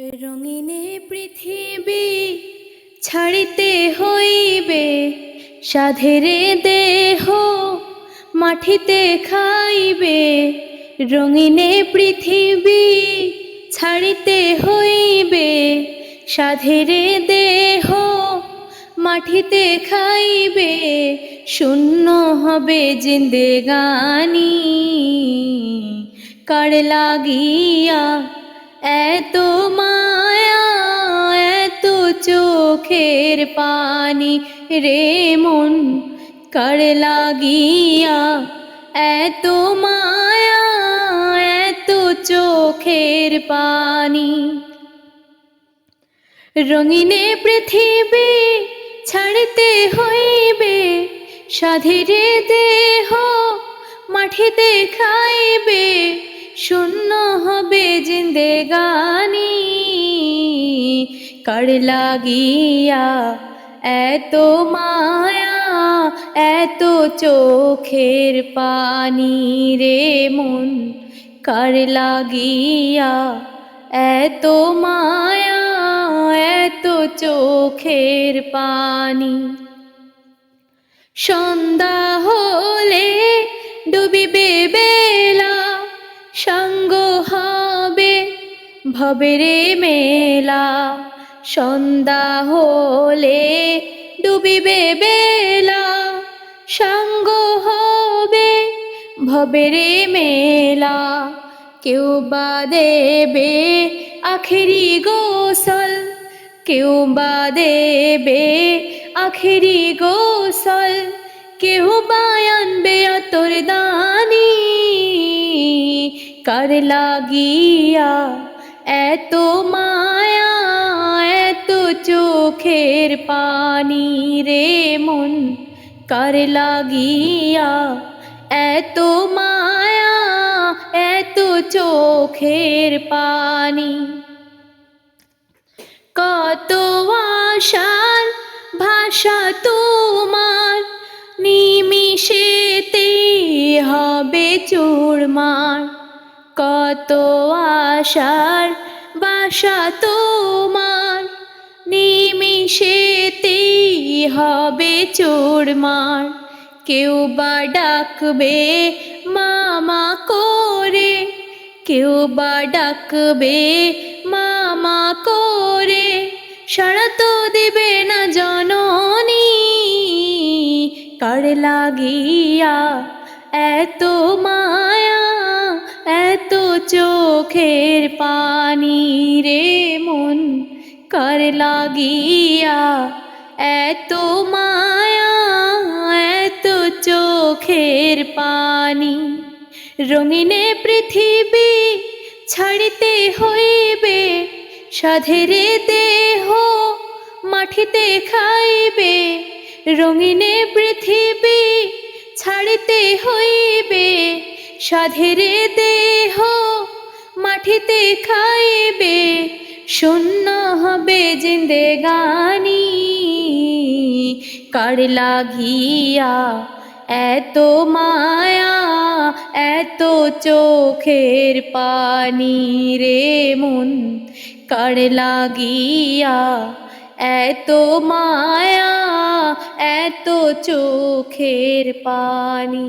রঙিনে পৃথিবী ছাড়িতে হইবে, সাধেরে দেহ মাটিতে খাইবে। রঙিনে পৃথিবী ছাড়িতে হইবে, সাধেরে দেহ মাটিতে খাইবে। শূন্য হবে জিন্দেগানি, কার লাগিয়া এত মায়া এত চোখের পানি রে মন, কার লাগিয়া এত মায়া এত চোখের পানি। রঙিনে পৃথিবী ছাড়তে হইবে, সাধীরে দেহ মাটিতে খাইবে শূন্য হবে জিন্দেগানি। কার লাগিয়া এত মায়া, এত চোখের পানি রে মন। কার লাগিয়া এত মায়া, এত চোখের পানি। সন্ধ্যা হলে ডুবিবে বেলা সঙ্গ হবে ভবেরে মেলা। সন্ধ্যা হলে ডুবিবে বেলা। সঙ্গ হবে ভবেরে মেলা। কেউ বা দেবে আখেরি গোসল। কেউ বা দেবে আখেরি গোসল। কেউ বা আনবে অতর দানি। কার লাগিয়া এত মায়া এত চোখের পানি রে মন কার লাগিয়া এত মায়া এত চোখের পানি কত আশার ভাষা তোমার নিমিশেতে কত আশার বাসা তোমার। নিমিশেতে হবে চুরমার কেউ বা ডাকবে মামা করে। কেউ বা ডাকবে মামা করে। সাড়া তো দিবে না জননী। কার লাগিয়া এত এত চোখের পানি রে মন, কর লাগিয়া এত মায়া, এত চোখের পানি? রঙিনে পৃথিবী ছাড়িতে হইবে, সাধেরে দেহ মাঠিতে খাইবে। রঙিনে পৃথিবী ছাড়িতে হইবে সাধেরে দেহ মাটিতে খাইবে, শূন্য হবে জিন্দেগানি কার লাগিয়া এত মায়া, এত চোখের পানি রে মন। কার লাগিয়া এত মায়া, এত চোখের পানি।